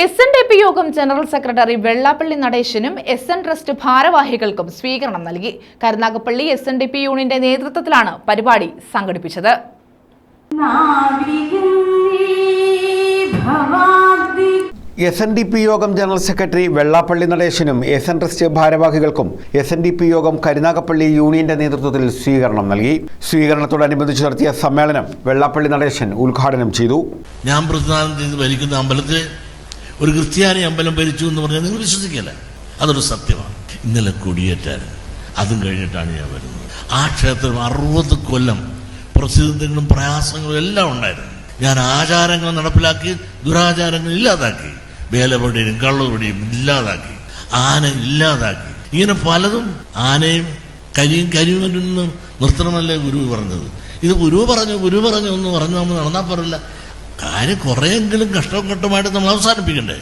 S N D P യോഗം general secretary Vellappally നടേശനും S N trust ഭാരവാഹികൾക്കും സ്വീകരണം നൽകി. Karunagappally S N D P യൂണിയന്റെ നേതൃത്വത്തിലാണ് പരിപാടി സംഘടിപ്പിച്ചത്. എസ് എൻ ഡി പി യോഗം ജനറൽ സെക്രട്ടറി വെള്ളാപ്പള്ളി നടേശനും എസ് എൻ ട്രസ്റ്റ് ഭാരവാഹികൾക്കും എസ് എൻ ഡി പി യോഗം കരുനാഗപ്പള്ളി യൂണിയന്റെ നേതൃത്വത്തിൽ സ്വീകരണം നൽകി. സ്വീകരണത്തോടനുബന്ധിച്ച് നടത്തിയ സമ്മേളനം വെള്ളാപ്പള്ളി നടേശൻ ഉദ്ഘാടനം ചെയ്തു. ഞാൻ പ്രധാനം ചെയ്ത് ഭരിക്കുന്ന അമ്പലത്തിൽ ഒരു ക്രിസ്ത്യാനി അമ്പലം ഭരിച്ചു എന്ന് പറഞ്ഞാൽ നിങ്ങൾ വിശ്വസിക്കില്ല. അതൊരു സത്യമാണ്. ഇന്നലെ കൊടിയേറ്റാൻ അതും കഴിഞ്ഞിട്ടാണ് ഞാൻ വരുന്നത്. ആ ക്ഷേത്രം അറുപത് കൊല്ലം പ്രസിദ്ധങ്ങളും പ്രയാസങ്ങളും എല്ലാം ഉണ്ടായിരുന്നു. ഞാൻ ആചാരങ്ങൾ നടപ്പിലാക്കി ദുരാചാരങ്ങൾ ഇല്ലാതാക്കി. വേലപടിയും കള്ളുപടിയും ഇല്ലാതാക്കി. ആന ഇല്ലാതാക്കി. ഇങ്ങനെ പലതും ആനയും കരിയും കരിയും നിർത്തണമല്ലേ ഗുരു പറഞ്ഞത്? ഇത് ഗുരു പറഞ്ഞു ഗുരു പറഞ്ഞു എന്ന് പറഞ്ഞു നമ്മൾ നടന്നാൽ പറയില്ല കാര്യം കുറേയെങ്കിലും കഷ്ടവും കഷ്ടമായിട്ട് നമ്മൾ അവസാനിപ്പിക്കണ്ടേ?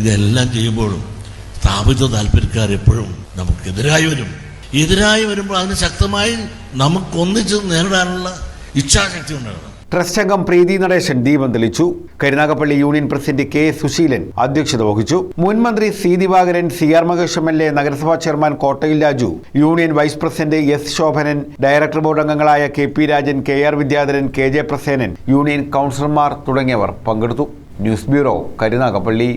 ഇതെല്ലാം ചെയ്യുമ്പോഴും സ്ഥാപിത താല്പര്യക്കാർ എപ്പോഴും നമുക്കെതിരായി വരും. എതിരായി വരുമ്പോൾ അതിന് ശക്തമായി നമുക്കൊന്നിച്ച് നേരിടാനുള്ള ഇച്ഛാശക്തി ഉണ്ടാകണം. ട്രസ്റ്റ് അംഗം പ്രീതി നടേശൻ ദീപം തെളിച്ചു. Karunagappally union president K Susheelan അധ്യക്ഷത വഹിച്ചു. മുൻ മന്ത്രി C Divakaran C R Mahesh M L A നഗരസഭാ chairman Kottayil Raju union vice president S Shobhanan director board അംഗങ്ങളായ K P Rajan K R Vidyadharan K J Prasenan union കൗൺസിലർമാർ തുടങ്ങിയവർ പങ്കെടുത്തു. News bureau Karunagappally.